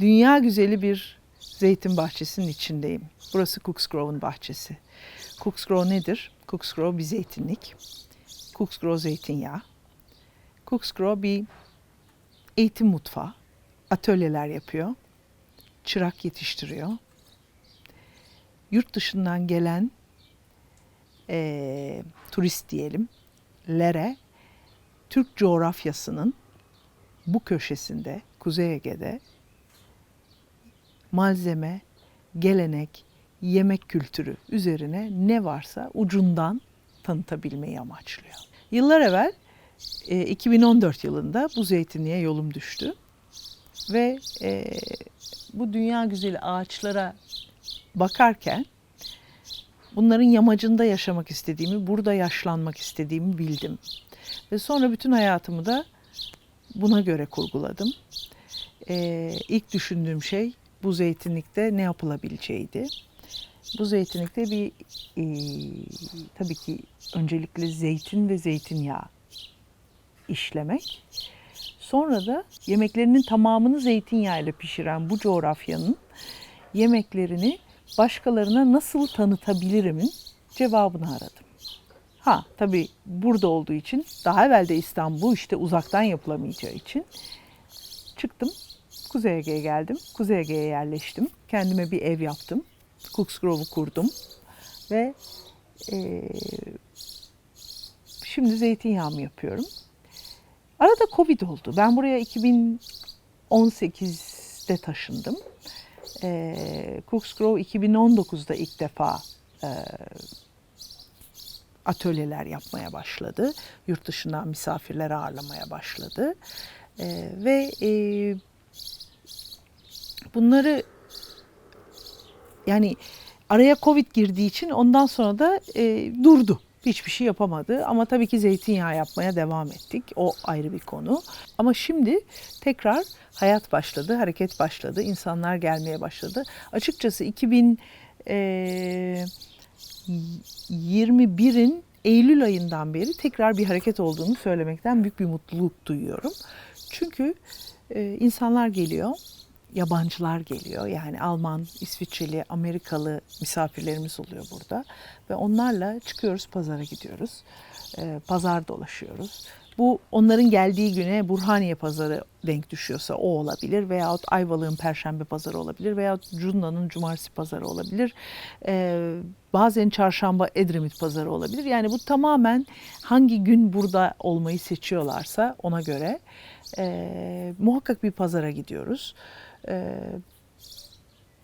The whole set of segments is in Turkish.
dünya güzeli bir zeytin bahçesinin içindeyim. Burası Cooksgrove'un bahçesi. Cooksgrove nedir? Cooksgrove bir zeytinlik. Cooksgrove zeytinyağı. Cooksgrove bir eğitim mutfağı. Atölyeler yapıyor. Çırak yetiştiriyor. Yurt dışından gelen eee, turist diyelim lere Türk coğrafyasının bu köşesinde Kuzey Ege'de malzeme, gelenek, yemek kültürü üzerine ne varsa ucundan tanıtabilmeyi amaçlıyor. Yıllar evvel e, 2014 yılında bu zeytinliğe yolum düştü ve e, bu dünya güzeli ağaçlara bakarken bunların yamacında yaşamak istediğimi, burada yaşlanmak istediğimi bildim. Ve sonra bütün hayatımı da buna göre kurguladım. Ee, ilk düşündüğüm şey bu zeytinlikte ne yapılabileceğiydi. Bu zeytinlikte bir e, tabii ki öncelikle zeytin ve zeytinyağı işlemek. Sonra da yemeklerinin tamamını zeytinyağıyla pişiren bu coğrafyanın yemeklerini başkalarına nasıl tanıtabilirimin cevabını aradım. Ha tabii burada olduğu için daha evvel de İstanbul işte uzaktan yapılamayacağı için çıktım. Kuzey Ege'ye geldim. Kuzey Ege'ye yerleştim. Kendime bir ev yaptım. Cooksgrove'u kurdum. Ve eee, şimdi zeytinyağımı yapıyorum. Arada Covid oldu. Ben buraya 2018'de taşındım. Eee Cooksgrove 2019'da ilk defa eee, atölyeler yapmaya başladı. Yurt dışından misafirler ağırlamaya başladı. Eee, ve eee, bunları yani araya Covid girdiği için ondan sonra da e, durdu. Hiçbir şey yapamadı ama tabii ki zeytinyağı yapmaya devam ettik. O ayrı bir konu. Ama şimdi tekrar hayat başladı, hareket başladı, insanlar gelmeye başladı. Açıkçası 2021'in Eylül ayından beri tekrar bir hareket olduğunu söylemekten büyük bir mutluluk duyuyorum. Çünkü e, insanlar geliyor, yabancılar geliyor. Yani Alman, İsviçreli, Amerikalı misafirlerimiz oluyor burada. Ve onlarla çıkıyoruz, pazara gidiyoruz. Ee, pazar dolaşıyoruz. Bu onların geldiği güne Burhaniye pazarı denk düşüyorsa o olabilir. Veyahut Ayvalık'ın Perşembe pazarı olabilir. Veyahut Cunda'nın Cumartesi pazarı olabilir. Ee, bazen Çarşamba Edremit pazarı olabilir. Yani bu tamamen hangi gün burada olmayı seçiyorlarsa ona göre e, muhakkak bir pazara gidiyoruz. Ee,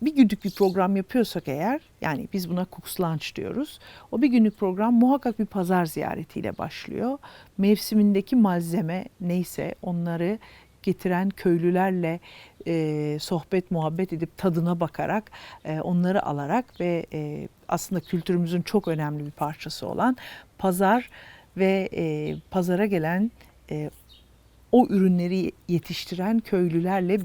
bir günlük bir program yapıyorsak eğer, yani biz buna Cooks Lunch diyoruz. O bir günlük program muhakkak bir pazar ziyaretiyle başlıyor. Mevsimindeki malzeme neyse onları getiren köylülerle e, sohbet muhabbet edip tadına bakarak e, onları alarak ve e, aslında kültürümüzün çok önemli bir parçası olan pazar ve e, pazara gelen e, o ürünleri yetiştiren köylülerle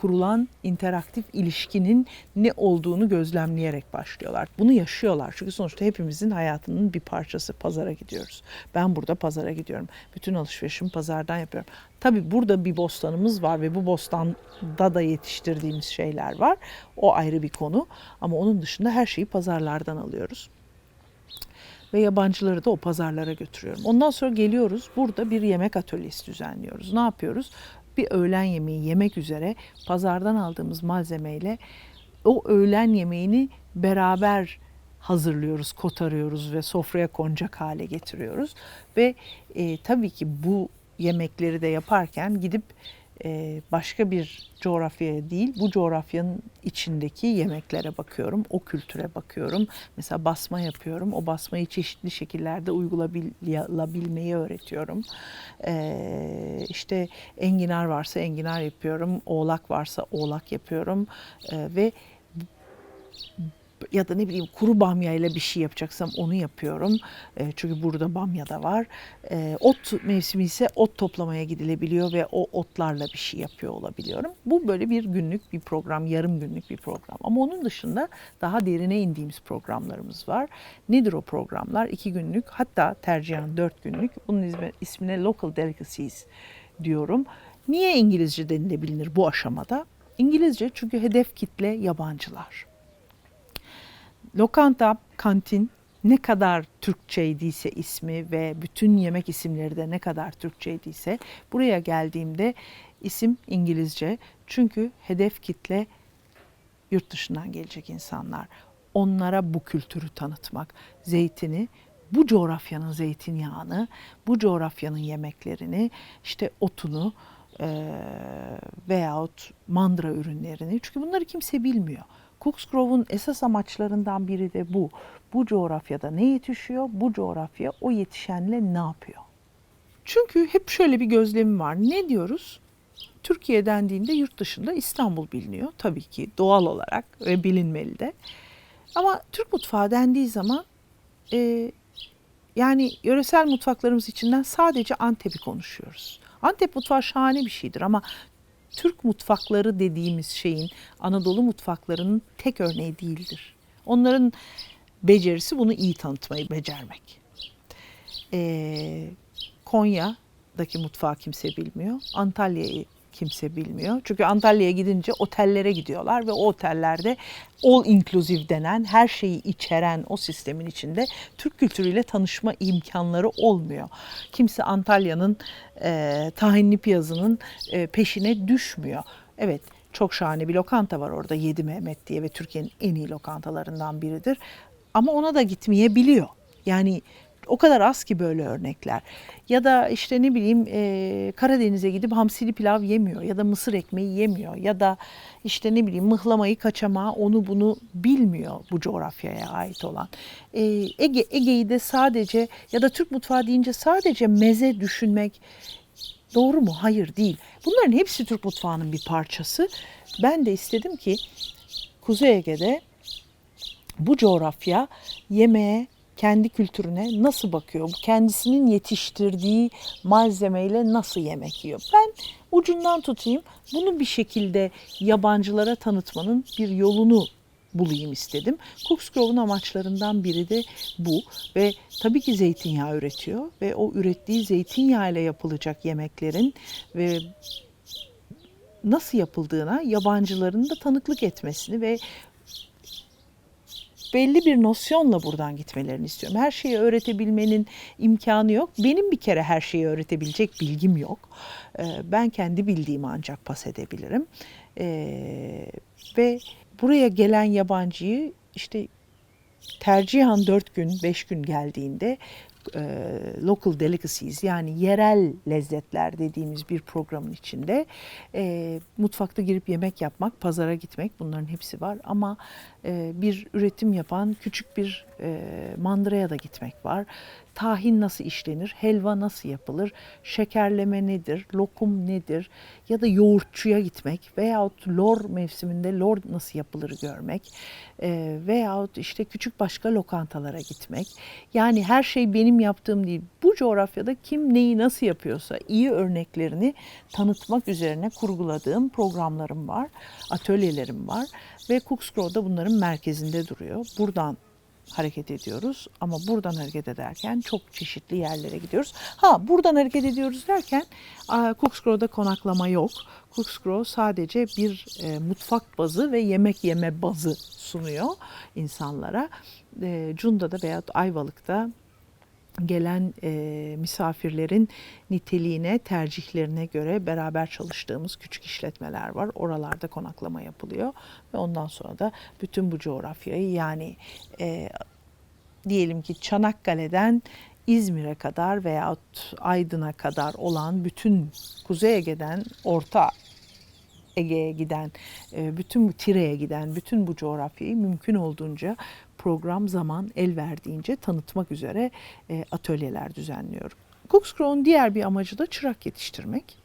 kurulan interaktif ilişkinin ne olduğunu gözlemleyerek başlıyorlar. Bunu yaşıyorlar. Çünkü sonuçta hepimizin hayatının bir parçası. Pazara gidiyoruz. Ben burada pazara gidiyorum. Bütün alışverişimi pazardan yapıyorum. Tabii burada bir bostanımız var ve bu bostanda da yetiştirdiğimiz şeyler var. O ayrı bir konu. Ama onun dışında her şeyi pazarlardan alıyoruz ve yabancıları da o pazarlara götürüyorum. Ondan sonra geliyoruz burada bir yemek atölyesi düzenliyoruz. Ne yapıyoruz? Bir öğlen yemeği yemek üzere pazardan aldığımız malzemeyle o öğlen yemeğini beraber hazırlıyoruz, kotarıyoruz ve sofraya konacak hale getiriyoruz. Ve e, tabii ki bu yemekleri de yaparken gidip başka bir coğrafyaya değil, bu coğrafyanın içindeki yemeklere bakıyorum, o kültüre bakıyorum. Mesela basma yapıyorum, o basmayı çeşitli şekillerde uygulayabilmeyi öğretiyorum. E, işte enginar varsa enginar yapıyorum, oğlak varsa oğlak yapıyorum e, ve ya da ne bileyim kuru bamya ile bir şey yapacaksam onu yapıyorum. E, çünkü burada bamya da var. E, ot mevsimi ise ot toplamaya gidilebiliyor ve o otlarla bir şey yapıyor olabiliyorum. Bu böyle bir günlük bir program, yarım günlük bir program. Ama onun dışında daha derine indiğimiz programlarımız var. Nedir o programlar? İki günlük hatta tercihen dört günlük. Bunun ismi- ismine Local Delicacies diyorum. Niye İngilizce denilebilir bu aşamada? İngilizce çünkü hedef kitle yabancılar. Lokanta, kantin ne kadar Türkçeydiyse ismi ve bütün yemek isimleri de ne kadar Türkçeydiyse buraya geldiğimde isim İngilizce. Çünkü hedef kitle yurt dışından gelecek insanlar. Onlara bu kültürü tanıtmak, zeytini, bu coğrafyanın zeytinyağını, bu coğrafyanın yemeklerini, işte otunu e, veyahut mandıra ürünlerini. Çünkü bunları kimse bilmiyor. Cooksgrove'un esas amaçlarından biri de bu. Bu coğrafyada ne yetişiyor, bu coğrafya o yetişenle ne yapıyor? Çünkü hep şöyle bir gözlemim var. Ne diyoruz? Türkiye dendiğinde yurt dışında İstanbul biliniyor tabii ki doğal olarak ve bilinmeli de. Ama Türk mutfağı dendiği zaman e, yani yöresel mutfaklarımız içinden sadece Antep'i konuşuyoruz. Antep mutfağı şahane bir şeydir ama Türk mutfakları dediğimiz şeyin Anadolu mutfaklarının tek örneği değildir. Onların becerisi bunu iyi tanıtmayı becermek. Ee, Konya'daki mutfağı kimse bilmiyor. Antalya'yı kimse bilmiyor. Çünkü Antalya'ya gidince otellere gidiyorlar ve o otellerde all inclusive denen her şeyi içeren o sistemin içinde Türk kültürüyle tanışma imkanları olmuyor. Kimse Antalya'nın e, tahinli piyazının e, peşine düşmüyor. Evet çok şahane bir lokanta var orada Yedi Mehmet diye ve Türkiye'nin en iyi lokantalarından biridir. Ama ona da gitmeyebiliyor. Yani o kadar az ki böyle örnekler. Ya da işte ne bileyim e, Karadeniz'e gidip hamsili pilav yemiyor ya da mısır ekmeği yemiyor ya da işte ne bileyim mıhlamayı kaçamağı onu bunu bilmiyor bu coğrafyaya ait olan. E, Ege Ege'yi de sadece ya da Türk mutfağı deyince sadece meze düşünmek doğru mu? Hayır değil. Bunların hepsi Türk mutfağının bir parçası. Ben de istedim ki Kuzey Ege'de bu coğrafya yemeğe, kendi kültürüne nasıl bakıyor? Kendisinin yetiştirdiği malzemeyle nasıl yemek yiyor? Ben ucundan tutayım. Bunu bir şekilde yabancılara tanıtmanın bir yolunu bulayım istedim. Cooksgrove'un amaçlarından biri de bu ve tabii ki zeytinyağı üretiyor ve o ürettiği zeytinyağı ile yapılacak yemeklerin ve nasıl yapıldığına yabancıların da tanıklık etmesini ve belli bir nosyonla buradan gitmelerini istiyorum. Her şeyi öğretebilmenin imkanı yok. Benim bir kere her şeyi öğretebilecek bilgim yok. Ben kendi bildiğimi ancak pas edebilirim. Ve buraya gelen yabancıyı işte tercihan 4 gün, 5 gün geldiğinde e, local delicacies yani yerel lezzetler dediğimiz bir programın içinde e, mutfakta girip yemek yapmak, pazara gitmek bunların hepsi var ama bir üretim yapan küçük bir e, mandıraya da gitmek var. Tahin nasıl işlenir, helva nasıl yapılır, şekerleme nedir, lokum nedir ya da yoğurtçuya gitmek veyahut lor mevsiminde lor nasıl yapılır görmek e, veyahut işte küçük başka lokantalara gitmek. Yani her şey benim yaptığım değil. Bu coğrafyada kim neyi nasıl yapıyorsa iyi örneklerini tanıtmak üzerine kurguladığım programlarım var, atölyelerim var ve Cooksgrow da bunların merkezinde duruyor. Buradan hareket ediyoruz ama buradan hareket ederken çok çeşitli yerlere gidiyoruz. Ha buradan hareket ediyoruz derken Cooksgrow'da konaklama yok. Cooksgrow sadece bir e, mutfak bazı ve yemek yeme bazı sunuyor insanlara. E, Cunda'da veya Ayvalık'ta gelen e, misafirlerin niteliğine, tercihlerine göre beraber çalıştığımız küçük işletmeler var. Oralarda konaklama yapılıyor ve ondan sonra da bütün bu coğrafyayı yani e, diyelim ki Çanakkale'den İzmir'e kadar veyahut Aydın'a kadar olan bütün Kuzey Ege'den Orta Ege'ye giden, e, bütün bu Tire'ye giden bütün bu coğrafyayı mümkün olduğunca program zaman el verdiğince tanıtmak üzere e, atölyeler düzenliyorum. Cooksgrow'un diğer bir amacı da çırak yetiştirmek.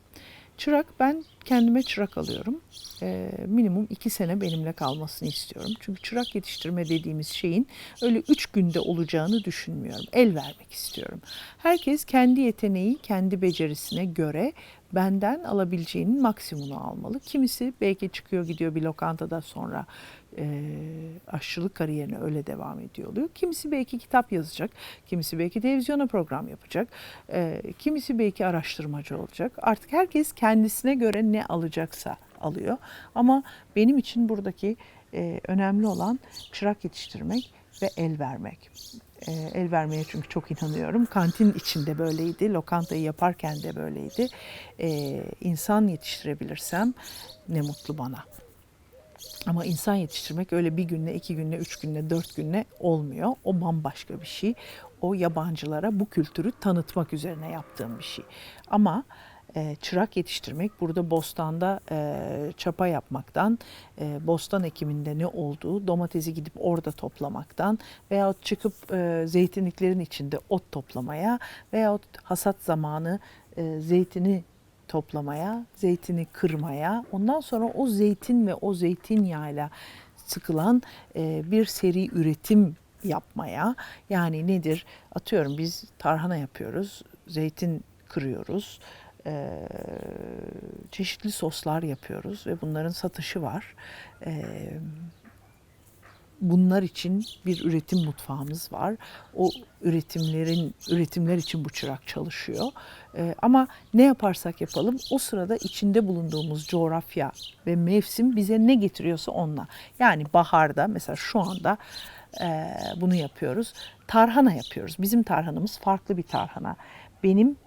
Çırak ben kendime çırak alıyorum. Ee, minimum iki sene benimle kalmasını istiyorum. Çünkü çırak yetiştirme dediğimiz şeyin öyle üç günde olacağını düşünmüyorum. El vermek istiyorum. Herkes kendi yeteneği, kendi becerisine göre benden alabileceğinin maksimumunu almalı. Kimisi belki çıkıyor gidiyor bir lokantada sonra e, aşçılık kariyerine öyle devam ediyor oluyor. Kimisi belki kitap yazacak, kimisi belki televizyona program yapacak, e, kimisi belki araştırmacı olacak. Artık herkes kendisine göre ne alacaksa alıyor. Ama benim için buradaki e, önemli olan çırak yetiştirmek ve el vermek. E, el vermeye çünkü çok inanıyorum. Kantin içinde böyleydi, lokantayı yaparken de böyleydi. E, insan yetiştirebilirsem ne mutlu bana. Ama insan yetiştirmek öyle bir günle, iki günle, üç günle, dört günle olmuyor. O bambaşka bir şey. O yabancılara bu kültürü tanıtmak üzerine yaptığım bir şey. Ama e, çırak yetiştirmek burada bostanda e, çapa yapmaktan, e, bostan ekiminde ne olduğu, domatesi gidip orada toplamaktan veyahut çıkıp e, zeytinliklerin içinde ot toplamaya veyahut hasat zamanı e, zeytini toplamaya, zeytini kırmaya, ondan sonra o zeytin ve o zeytinyağıyla sıkılan bir seri üretim yapmaya. Yani nedir? Atıyorum biz tarhana yapıyoruz, zeytin kırıyoruz, e, çeşitli soslar yapıyoruz ve bunların satışı var. E, bunlar için bir üretim mutfağımız var. O üretimlerin üretimler için bu çırak çalışıyor. Ee, ama ne yaparsak yapalım o sırada içinde bulunduğumuz coğrafya ve mevsim bize ne getiriyorsa onunla. Yani baharda mesela şu anda e, bunu yapıyoruz. Tarhana yapıyoruz. Bizim tarhanamız farklı bir tarhana. Benim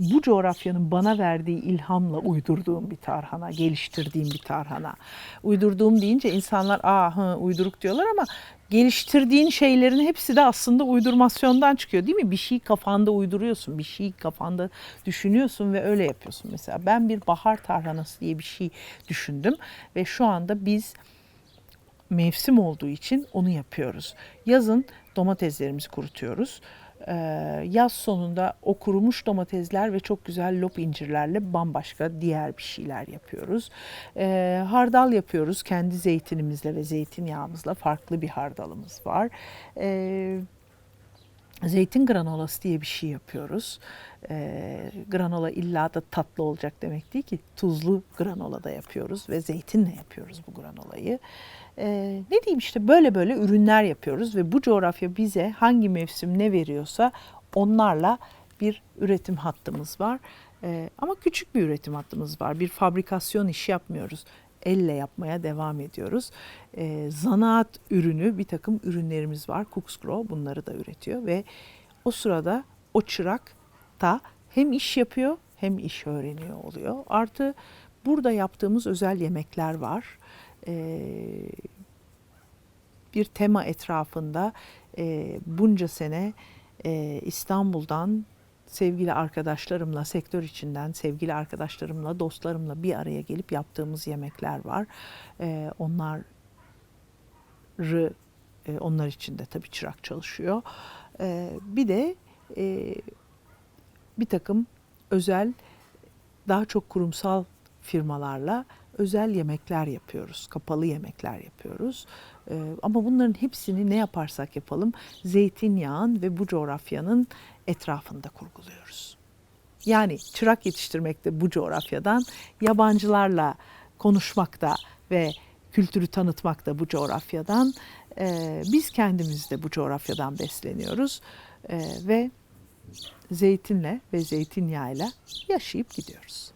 bu coğrafyanın bana verdiği ilhamla uydurduğum bir tarhana, geliştirdiğim bir tarhana. Uydurduğum deyince insanlar aa hı, uyduruk diyorlar ama geliştirdiğin şeylerin hepsi de aslında uydurmasyondan çıkıyor değil mi? Bir şey kafanda uyduruyorsun, bir şey kafanda düşünüyorsun ve öyle yapıyorsun. Mesela ben bir bahar tarhanası diye bir şey düşündüm ve şu anda biz mevsim olduğu için onu yapıyoruz. Yazın domateslerimizi kurutuyoruz. Ee, yaz sonunda o kurumuş domatesler ve çok güzel lop incirlerle bambaşka diğer bir şeyler yapıyoruz. Ee, hardal yapıyoruz kendi zeytinimizle ve zeytinyağımızla farklı bir hardalımız var. Ee, zeytin granolası diye bir şey yapıyoruz. Ee, granola illa da tatlı olacak demek değil ki tuzlu granola da yapıyoruz ve zeytinle yapıyoruz bu granolayı. Ee, ne diyeyim işte böyle böyle ürünler yapıyoruz ve bu coğrafya bize hangi mevsim ne veriyorsa onlarla bir üretim hattımız var. Ee, ama küçük bir üretim hattımız var. Bir fabrikasyon işi yapmıyoruz. Elle yapmaya devam ediyoruz. Ee, zanaat ürünü bir takım ürünlerimiz var. Cooksgrow bunları da üretiyor ve o sırada o çırak da hem iş yapıyor hem iş öğreniyor oluyor. Artı burada yaptığımız özel yemekler var. Ee, bir tema etrafında e, bunca sene e, İstanbul'dan sevgili arkadaşlarımla, sektör içinden sevgili arkadaşlarımla, dostlarımla bir araya gelip yaptığımız yemekler var. E, onları, e, onlar için de tabii çırak çalışıyor. E, bir de e, bir takım özel, daha çok kurumsal firmalarla özel yemekler yapıyoruz, kapalı yemekler yapıyoruz. Ee, ama bunların hepsini ne yaparsak yapalım zeytinyağın ve bu coğrafyanın etrafında kurguluyoruz. Yani çırak yetiştirmek de bu coğrafyadan, yabancılarla konuşmak da ve kültürü tanıtmak da bu coğrafyadan. Ee, biz kendimiz de bu coğrafyadan besleniyoruz ee, ve zeytinle ve zeytinyağıyla yaşayıp gidiyoruz.